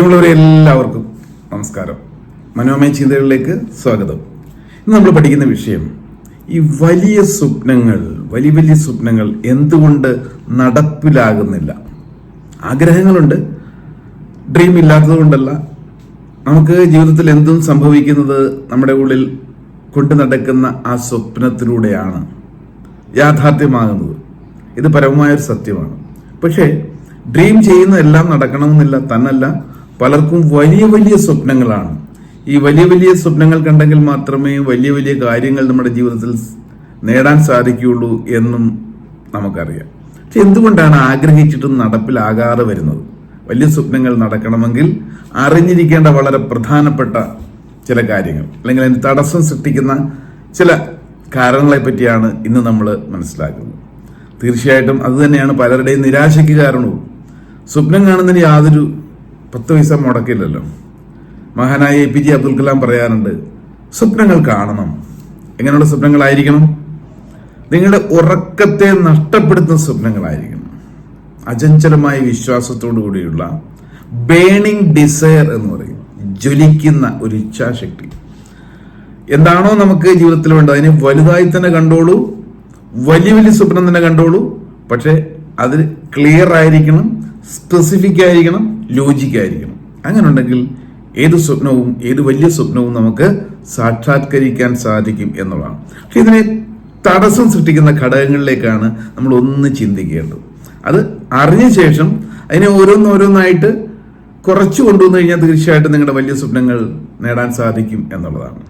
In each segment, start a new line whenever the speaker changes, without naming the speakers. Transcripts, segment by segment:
പ്രിയമുള്ളവരെ എല്ലാവർക്കും നമസ്കാരം. മനോമയ ചിന്തകളിലേക്ക് സ്വാഗതം. ഇന്ന് നമ്മൾ പഠിക്കുന്ന വിഷയം ഈ വലിയ സ്വപ്നങ്ങൾ വലിയ വലിയ സ്വപ്നങ്ങൾ എന്തുകൊണ്ട് നടപ്പിലാകുന്നില്ല? ആഗ്രഹങ്ങളുണ്ട് ഡ്രീം ഇല്ലാത്തത് കൊണ്ടല്ല നമുക്ക് ജീവിതത്തിൽ എന്തും സംഭവിക്കുന്നത് നമ്മുടെ ഉള്ളിൽ കൊണ്ടു നടക്കുന്ന ആ സ്വപ്നത്തിലൂടെയാണ് യാഥാർത്ഥ്യമാകുന്നത്. ഇത് പരമമായൊരു സത്യമാണ്. പക്ഷേ ഡ്രീം ചെയ്യുന്നതെല്ലാം നടക്കണമെന്നില്ല തന്നല്ല. പലർക്കും വലിയ വലിയ സ്വപ്നങ്ങളാണ്. ഈ വലിയ വലിയ സ്വപ്നങ്ങൾ കണ്ടെങ്കിൽ മാത്രമേ വലിയ വലിയ കാര്യങ്ങൾ നമ്മുടെ ജീവിതത്തിൽ നേടാൻ സാധിക്കുകയുള്ളൂ എന്നും നമുക്കറിയാം. പക്ഷെ എന്തുകൊണ്ടാണ് ആഗ്രഹിച്ചിട്ടും നടപ്പിലാകാതെ വരുന്നത്? വലിയ സ്വപ്നങ്ങൾ നടക്കണമെങ്കിൽ അറിഞ്ഞിരിക്കേണ്ട വളരെ പ്രധാനപ്പെട്ട ചില കാര്യങ്ങൾ അല്ലെങ്കിൽ അതിന് തടസ്സം സൃഷ്ടിക്കുന്ന ചില കാരണങ്ങളെ പറ്റിയാണ് ഇന്ന് നമ്മൾ മനസ്സിലാക്കുന്നത്. തീർച്ചയായിട്ടും അത് തന്നെയാണ് പലരുടെയും നിരാശയ്ക്ക് കാരണവും. സ്വപ്നം കാണുന്നതിന് യാതൊരു പത്ത് പൈസ മുടക്കില്ലല്ലോ. മഹാനായ A P J Abdul Kalam പറയാറുണ്ട് സ്വപ്നങ്ങൾ കാണണം. എങ്ങനെയുള്ള സ്വപ്നങ്ങളായിരിക്കണം? നിങ്ങളുടെ ഉറക്കത്തെ നഷ്ടപ്പെടുത്തുന്ന സ്വപ്നങ്ങളായിരിക്കണം. അചഞ്ചലമായ വിശ്വാസത്തോടു കൂടിയുള്ള ബേണിംഗ് ഡിസയർ എന്ന് പറയും. ജ്വലിക്കുന്ന ഒരു ഇച്ഛാശക്തി. എന്താണോ നമുക്ക് ജീവിതത്തിൽ വേണ്ടത്. അതിനെ വലുതായി തന്നെ കണ്ടോളൂ. വലിയ വലിയ സ്വപ്നം തന്നെ കണ്ടോളൂ. പക്ഷെ അത് ക്ലിയർ ആയിരിക്കണം. സ്പെസിഫിക് ആയിരിക്കണം ലോജിക് ആയിരിക്കണം അങ്ങനെ ഉണ്ടെങ്കിൽ ഏത് സ്വപ്നവും ഏത് വലിയ സ്വപ്നവും നമുക്ക് സാക്ഷാത്കരിക്കാൻ സാധിക്കും എന്നുള്ളതാണ്. പക്ഷെ ഇതിനെ തടസ്സം സൃഷ്ടിക്കുന്ന ഘടകങ്ങളിലേക്കാണ് നമ്മൾ ഒന്ന് ചിന്തിക്കേണ്ടത്. അത് അറിഞ്ഞ ശേഷം അതിനെ ഓരോന്നോരോന്നായിട്ട് കുറച്ച് കൊണ്ടുവന്നു കഴിഞ്ഞാൽ തീർച്ചയായിട്ടും നിങ്ങളുടെ വലിയ സ്വപ്നങ്ങൾ നേടാൻ സാധിക്കും എന്നുള്ളതാണ്.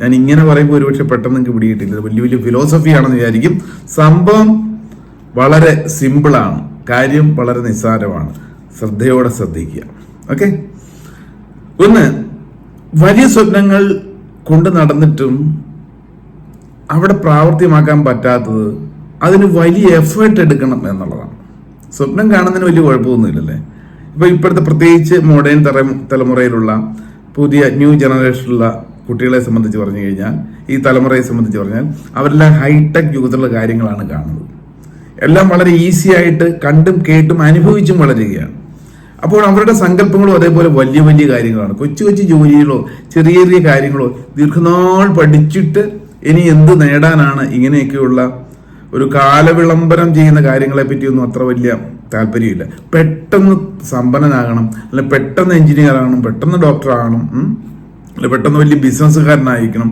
ഞാൻ ഇങ്ങനെ പറയുമ്പോൾ ഒരുപക്ഷെ പെട്ടെന്ന് നിങ്ങൾക്ക് പിടിയിട്ടില്ല വലിയ വലിയ ഫിലോസഫിയാണെന്ന് വിചാരിക്കും. സംഭവം വളരെ സിമ്പിളാണ് കാര്യം വളരെ നിസ്സാരമാണ്. ശ്രദ്ധയോടെ ശ്രദ്ധിക്കുക. ഓക്കെ ഒന്ന് വലിയ സ്വപ്നങ്ങൾ കൊണ്ട് നടന്നിട്ടും അവിടെ പ്രാവർത്തികമാക്കാൻ പറ്റാത്തത് അതിന് വലിയ എഫേർട്ട് എടുക്കണം എന്നുള്ളതാണ്. സ്വപ്നം കാണുന്നതിന് വലിയ കുഴപ്പമൊന്നുമില്ലല്ലേ? ഇപ്പൊ ഇപ്പോഴത്തെ പ്രത്യേകിച്ച് മോഡേൺ തല തലമുറയിലുള്ള പുതിയ ന്യൂ ജനറേഷനിലുള്ള കുട്ടികളെ സംബന്ധിച്ച് പറഞ്ഞു കഴിഞ്ഞാൽ ഈ തലമുറയെ സംബന്ധിച്ച് പറഞ്ഞാൽ അവരെല്ലാം ഹൈടെക് യുഗത്തിലുള്ള കാര്യങ്ങളാണ് കാണുന്നത്. എല്ലാം വളരെ ഈസി ആയിട്ട് കണ്ടും കേട്ടും അനുഭവിച്ചും വളരുകയാണ്. അപ്പോൾ അവരുടെ സങ്കല്പങ്ങളും അതേപോലെ വലിയ വലിയ കാര്യങ്ങളാണ്. കൊച്ചു കൊച്ചു ജോലികളോ ചെറിയ ചെറിയ കാര്യങ്ങളോ ദീർഘനാൾ പഠിച്ചിട്ട് ഇനി എന്ത് നേടാനാണ് ഇങ്ങനെയൊക്കെയുള്ള ഒരു കാലവിളംബരം ചെയ്യുന്ന കാര്യങ്ങളെ പറ്റിയൊന്നും അത്ര വലിയ താല്പര്യമില്ല. പെട്ടെന്ന് സമ്പന്നനാകണം അല്ല പെട്ടെന്ന് എഞ്ചിനീയർ ആകണം പെട്ടെന്ന് ഡോക്ടർ ആകണം അല്ലെ പെട്ടെന്ന് വലിയ ബിസിനസ്സുകാരനായിരിക്കണം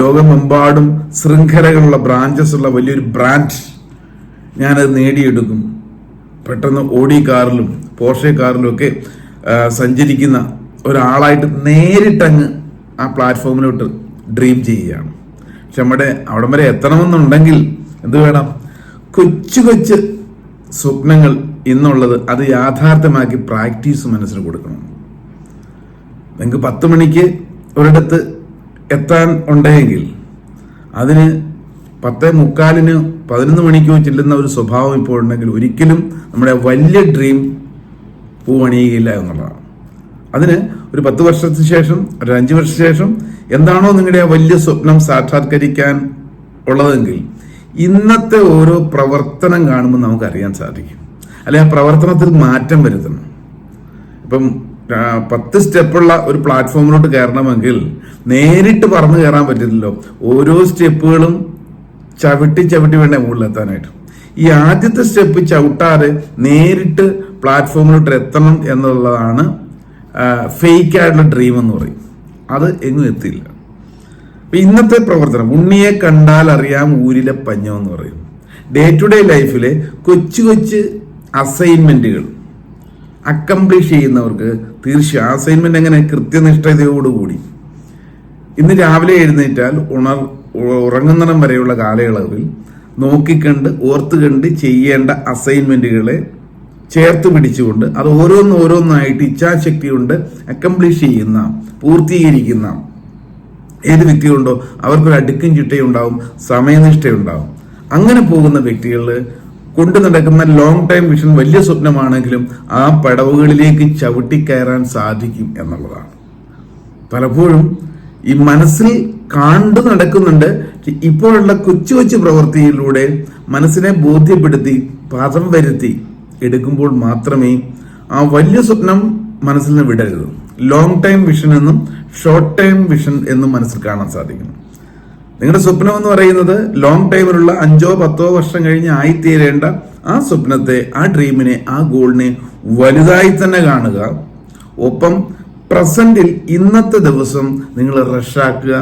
ലോകമെമ്പാടും ശൃംഖലകളുള്ള ബ്രാഞ്ചസ് ഉള്ള വലിയൊരു ബ്രാൻഡ് ഞാനത് നേടിയെടുക്കും. പെട്ടെന്ന് ഓടി കാറിലും പോർഷെ കാറിലും ഒക്കെ സഞ്ചരിക്കുന്ന ഒരാളായിട്ട് നേരിട്ടങ്ങ് ആ പ്ലാറ്റ്ഫോമിലോട്ട് ഡ്രീം ചെയ്യുകയാണ്. പക്ഷെ നമ്മുടെ അവിടം വരെ എത്തണമെന്നുണ്ടെങ്കിൽ എന്ത് വേണം? കൊച്ചു കൊച്ചു സ്വപ്നങ്ങൾ എന്നുള്ളത് അത് യാഥാർത്ഥ്യമാക്കി പ്രാക്ടീസ് മനസ്സിന് കൊടുക്കണം. നിങ്ങൾക്ക് പത്ത് മണിക്ക് ഒരിടത്ത് എത്താൻ ഉണ്ടെങ്കിൽ അതിന് പത്തേ മുക്കാലിന് പതിനൊന്ന് മണിക്കോ ചെല്ലുന്ന ഒരു സ്വഭാവം ഇപ്പോൾ ഉണ്ടെങ്കിൽ ഒരിക്കലും നമ്മുടെ വലിയ ഡ്രീം പൂവണിയുകയില്ല എന്നുള്ളതാണ്. അതിന് ഒരു പത്ത് വർഷത്തിന് ശേഷം ഒരു അഞ്ച് വർഷത്തിന് ശേഷം എന്താണോ നിങ്ങളുടെ വലിയ സ്വപ്നം സാക്ഷാത്കരിക്കാൻ ഉള്ളതെങ്കിൽ ഇന്നത്തെ ഓരോ പ്രവർത്തനം കാണുമ്പോൾ നമുക്കറിയാൻ സാധിക്കും. അല്ലെ ആ പ്രവർത്തനത്തിൽ മാറ്റം വരുത്തണം. ഇപ്പം പത്ത് സ്റ്റെപ്പുള്ള ഒരു പ്ലാറ്റ്ഫോമിലോട്ട് കയറണമെങ്കിൽ നേരിട്ട് പറന്ന് കയറാൻ പറ്റില്ലല്ലോ. ഓരോ സ്റ്റെപ്പുകളും ചവിട്ടി ചവിട്ടി വേണ്ടേ മുകളിലെത്താനായിട്ട് ഈ ആദ്യത്തെ സ്റ്റെപ്പ് ചവിട്ടാതെ നേരിട്ട് പ്ലാറ്റ്ഫോമിലോട്ട് എത്തണം എന്നുള്ളതാണ് ഫേക്ക് ആയിട്ടുള്ള ഡ്രീം എന്ന് പറയും. അത് എങ്ങും എത്തിയില്ല. ഇന്നത്തെ പ്രവർത്തനം ഉണ്ണിയെ കണ്ടാൽ അറിയാം ഊരിലെ പഞ്ഞം എന്ന് പറയും. ഡേ ടു ഡേ ലൈഫിലെ കൊച്ചു കൊച്ചു അസൈൻമെന്റുകൾ അക്കംപ്ലീഷ് ചെയ്യുന്നവർക്ക് തീർച്ചയായും അസൈൻമെന്റ് എങ്ങനെ കൃത്യനിഷ്ഠതയോടുകൂടി ഇന്ന് രാവിലെ എഴുന്നേറ്റാൽ ഉണർ ഉറങ്ങുന്നിടം വരെയുള്ള കാലയളവിൽ നോക്കിക്കണ്ട് ഓർത്ത് കണ്ട് ചെയ്യേണ്ട അസൈൻമെന്റുകളെ ചേർത്ത് പിടിച്ചുകൊണ്ട് അത് ഓരോന്ന് ഓരോന്നായിട്ട് ഇച്ഛാശക്തി കൊണ്ട് അക്കംപ്ലിഷ് ചെയ്യുന്ന പൂർത്തീകരിക്കുന്ന ഏത് വ്യക്തികളുണ്ടോ അവർക്കൊരു അടുക്കും ചിട്ടയും ഉണ്ടാവും സമയനിഷ്ഠയുണ്ടാവും. അങ്ങനെ പോകുന്ന വ്യക്തികൾ കൊണ്ടു നടക്കുന്ന ലോങ് ടൈം വിഷൻ വലിയ സ്വപ്നമാണെങ്കിലും ആ പടവുകളിലേക്ക് ചവിട്ടിക്കയറാൻ സാധിക്കും എന്നുള്ളതാണ്. പലപ്പോഴും ഈ മനസ്സിൽ കണ്ടു നടക്കുന്നുണ്ട് ഇപ്പോഴുള്ള കൊച്ചു കൊച്ചു പ്രവൃത്തിയിലൂടെ മനസ്സിനെ ബോധ്യപ്പെടുത്തി പദം വരുത്തി എടുക്കുമ്പോൾ മാത്രമേ ആ വലിയ സ്വപ്നം മനസ്സിൽ നിന്ന് വിടരുത്. ലോങ് ടൈം വിഷൻ എന്നും ഷോർട്ട് ടൈം വിഷൻ എന്നും മനസ്സിൽ കാണാൻ സാധിക്കും. നിങ്ങളുടെ സ്വപ്നം എന്ന് പറയുന്നത് ലോങ് ടൈമിലുള്ള അഞ്ചോ പത്തോ വർഷം കഴിഞ്ഞ് ആയിത്തീരേണ്ട ആ സ്വപ്നത്തെ ആ ഡ്രീമിനെ ആ ഗോളിനെ വലുതായി തന്നെ കാണുക. ഒപ്പം പ്രസന്റിൽ ഇന്നത്തെ ദിവസം നിങ്ങൾ റഷാക്കുക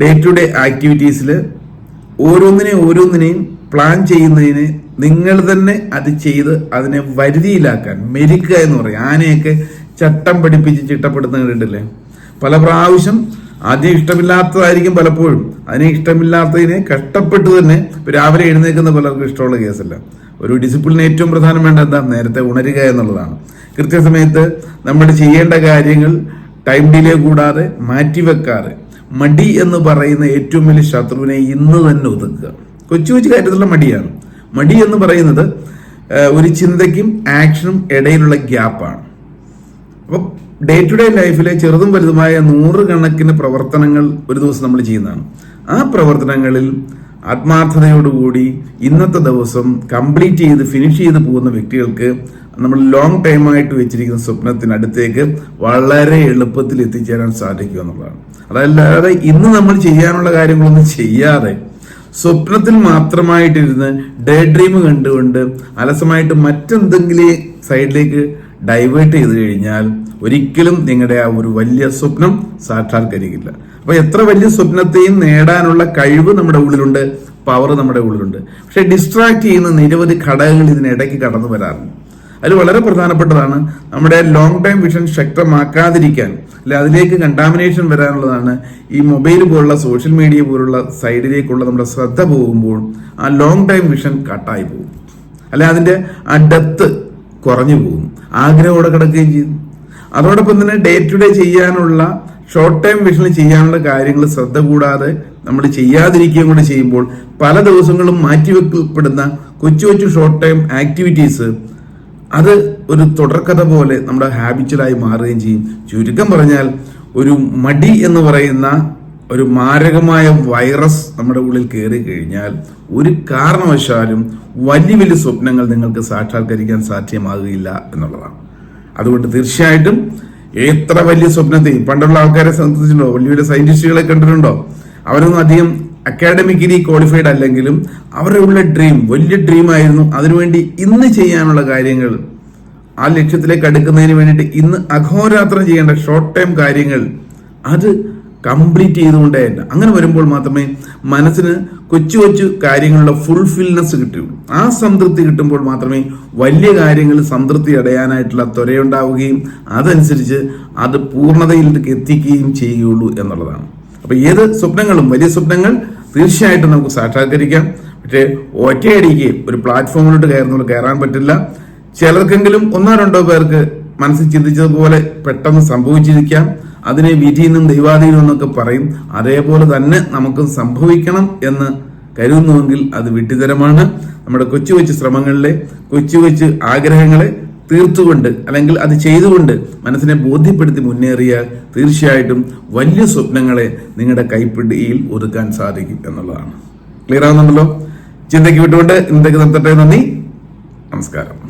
ഡേ ടു ഡേ ആക്ടിവിറ്റീസിൽ ഓരോന്നിനെയും ഓരോന്നിനെയും പ്ലാൻ ചെയ്യുന്നതിന് നിങ്ങൾ തന്നെ അത് ചെയ്ത് അതിനെ വരുതിയിലാക്കാൻ മെരിക്കുക എന്ന് പറയും. ആനയൊക്കെ ചട്ടം പഠിപ്പിച്ച് ചിട്ടപ്പെടുന്ന കണ്ടിട്ടില്ലേ പല പ്രാവശ്യം ആദ്യം ഇഷ്ടമില്ലാത്തതായിരിക്കും പലപ്പോഴും. അതിനെ ഇഷ്ടമില്ലാത്തതിനെ കഷ്ടപ്പെട്ട് തന്നെ രാവിലെ എഴുന്നേൽക്കുന്ന പലർക്കും ഇഷ്ടമുള്ള കേസല്ല. ഒരു ഡിസിപ്ലിൻ ഏറ്റവും പ്രധാനം വേണ്ട എന്താ? നേരത്തെ ഉണരുക എന്നുള്ളതാണ്. കൃത്യസമയത്ത് നമ്മൾ ചെയ്യേണ്ട കാര്യങ്ങൾ ടൈം ഡിലേ കൂടാതെ മാറ്റിവെക്കാതെ മടി എന്ന് പറയുന്ന ഏറ്റവും വലിയ ശത്രുവിനെ ഇന്ന് തന്നെ ഒതുക്കുക. കൊച്ചു കൊച്ചു കാര്യത്തിലുള്ള മടിയാണ്. മടി എന്ന് പറയുന്നത് ഒരു ചിന്തയ്ക്കും ആക്ഷനും ഇടയിലുള്ള ഗ്യാപ്പാണ് അപ്പോൾ ഡേ ടു ഡേ ലൈഫിലെ ചെറുതും വലുതുമായ നൂറുകണക്കിന് പ്രവർത്തനങ്ങൾ ഒരു ദിവസം നമ്മൾ ചെയ്യുന്നതാണ്. ആ പ്രവർത്തനങ്ങളിൽ ആത്മാർത്ഥതയോടുകൂടി ഇന്നത്തെ ദിവസം കംപ്ലീറ്റ് ചെയ്ത് ഫിനിഷ് ചെയ്ത് പോകുന്ന വ്യക്തികൾക്ക് നമ്മൾ ലോങ് ടൈമായിട്ട് വെച്ചിരിക്കുന്ന സ്വപ്നത്തിനടുത്തേക്ക് വളരെ എളുപ്പത്തിൽ എത്തിച്ചേരാൻ സാധിക്കും എന്നുള്ളതാണ്. അതല്ലാതെ ഇന്ന് നമ്മൾ ചെയ്യാനുള്ള കാര്യങ്ങളൊന്നും ചെയ്യാതെ സ്വപ്നത്തിൽ മാത്രമായിട്ടിരുന്ന് ഡേ ഡ്രീം കണ്ടുകൊണ്ട് അലസമായിട്ട് മറ്റെന്തെങ്കിലും സൈഡിലേക്ക് ഡൈവേർട്ട് ചെയ്ത് കഴിഞ്ഞാൽ ഒരിക്കലും നിങ്ങളുടെ ആ ഒരു വലിയ സ്വപ്നം സാക്ഷാത്കരിക്കില്ല. അപ്പൊ എത്ര വലിയ സ്വപ്നത്തെയും നേടാനുള്ള കഴിവ് നമ്മുടെ ഉള്ളിലുണ്ട് പവർ നമ്മുടെ ഉള്ളിലുണ്ട്. പക്ഷെ ഡിസ്ട്രാക്ട് ചെയ്യുന്ന നിരവധി ഘടകങ്ങൾ ഇതിനിടയ്ക്ക് കടന്നു വരാറുണ്ട്. അതിൽ വളരെ പ്രധാനപ്പെട്ടതാണ് നമ്മുടെ ലോങ് ടൈം വിഷൻ ശക്തമാക്കാതിരിക്കാൻ അല്ലെ അതിലേക്ക് കണ്ടാമിനേഷൻ വരാനുള്ളതാണ് ഈ മൊബൈൽ പോലുള്ള സോഷ്യൽ മീഡിയ പോലുള്ള സൈഡിലേക്കുള്ള നമ്മുടെ ശ്രദ്ധ പോകുമ്പോൾ ആ ലോങ് ടൈം വിഷൻ കട്ടായി പോകും. അല്ലെ അതിന്റെ ആ ഡെപ്ത് കുറഞ്ഞു പോകും. ആഗ്രഹത്തോടെ കിടക്കുകയും ചെയ്യും. അതോടൊപ്പം തന്നെ ഡേ ടു ഡേ ചെയ്യാനുള്ള ഷോർട്ട് ടൈം വിഷനിൽ ചെയ്യാനുള്ള കാര്യങ്ങൾ ശ്രദ്ധ കൂടാതെ നമ്മൾ ചെയ്യാതിരിക്കുകയും കൂടെ ചെയ്യുമ്പോൾ പല ദിവസങ്ങളും മാറ്റിവെക്കപ്പെടുന്ന കൊച്ചു കൊച്ചു ഷോർട്ട് ടൈം ആക്ടിവിറ്റീസ് അത് ഒരു തുടർക്കഥ പോലെ നമ്മുടെ ഹാബിച്വലായി മാറുകയും ചെയ്യും. ചുരുക്കം പറഞ്ഞാൽ ഒരു മടി എന്ന് പറയുന്ന ഒരു മാരകമായ വൈറസ് നമ്മുടെ ഉള്ളിൽ കയറി കഴിഞ്ഞാൽ ഒരു കാരണവശാലും വലിയ വലിയ സ്വപ്നങ്ങൾ നിങ്ങൾക്ക് സാക്ഷാത്കരിക്കാൻ സാധ്യമാകുകയില്ല എന്നുള്ളതാണ്. അതുകൊണ്ട് തീർച്ചയായിട്ടും എത്ര വലിയ സ്വപ്നത്തെയും പണ്ടുള്ള ആൾക്കാരെ സംബന്ധിച്ചിട്ടുണ്ടോ? വലിയ വലിയ സയന്റിസ്റ്റുകളെ കണ്ടിട്ടുണ്ടോ? അവരൊന്നും അധികം അക്കാഡമിക്കലി ക്വാളിഫൈഡ് അല്ലെങ്കിലും അവരുടെ ഉള്ള ഡ്രീം വലിയ ഡ്രീം ആയിരുന്നു. അതിനുവേണ്ടി ഇന്ന് ചെയ്യാനുള്ള കാര്യങ്ങൾ ആ ലക്ഷ്യത്തിലേക്ക് അടുക്കുന്നതിന് വേണ്ടിയിട്ട് ഇന്ന് അഘോരാത്രം ചെയ്യേണ്ട ഷോർട്ട് ടൈം കാര്യങ്ങൾ അത് കംപ്ലീറ്റ് ചെയ്തുകൊണ്ടേ തന്നെ അങ്ങനെ വരുമ്പോൾ മാത്രമേ മനസ്സിന് കൊച്ചു കൊച്ചു കാര്യങ്ങളുടെ ഫുൾഫിൽനെസ് കിട്ടുകയുള്ളൂ ആ സംതൃപ്തി കിട്ടുമ്പോൾ മാത്രമേ വലിയ കാര്യങ്ങൾ സംതൃപ്തി അടയാനായിട്ടുള്ള ത്വരയുണ്ടാവുകയും അതനുസരിച്ച് അത് പൂർണതയിലേക്ക് എത്തിക്കുകയും ചെയ്യുകയുള്ളൂ എന്നുള്ളതാണ്. അപ്പൊ ഏത് സ്വപ്നങ്ങളും വലിയ സ്വപ്നങ്ങൾ തീർച്ചയായിട്ടും നമുക്ക് സാക്ഷാത്കരിക്കാം. പക്ഷേ ഒറ്റയടിക്ക് ഒരു പ്ലാറ്റ്ഫോമിലോട്ട് കയറുന്നവർ കയറാൻ പറ്റില്ല. ചിലർക്കെങ്കിലും ഒന്നോ രണ്ടോ പേർക്ക് മനസ്സിൽ ചിന്തിച്ചതുപോലെ പെട്ടെന്ന് സംഭവിച്ചിരിക്കാം. അതിനെ വിധിയെന്നും ദൈവാധീനം എന്നൊക്കെ പറയും. അതേപോലെ തന്നെ നമുക്ക് സംഭവിക്കണം എന്ന് കരുതുന്നുവെങ്കിൽ അത് വിഡ്ഢിതരമാണ്. നമ്മുടെ കൊച്ചു കൊച്ചു ശ്രമങ്ങളിലെ കൊച്ചു കൊച്ചു ആഗ്രഹങ്ങളെ തീർത്തുകൊണ്ട് അല്ലെങ്കിൽ അത് ചെയ്തുകൊണ്ട് മനസ്സിനെ ബോധ്യപ്പെടുത്തി മുന്നേറിയാൽ തീർച്ചയായിട്ടും വലിയ സ്വപ്നങ്ങളെ നിങ്ങളുടെ കൈപ്പിടിയിൽ ഒതുക്കാൻ സാധിക്കും എന്നുള്ളതാണ്. ക്ലിയർ ആവുന്നുണ്ടല്ലോ? ചിന്തയ്ക്ക് വിട്ടുകൊണ്ട് ഇന്നത്തേക്ക് നിർത്തട്ടെ. നന്ദി. നമസ്കാരം.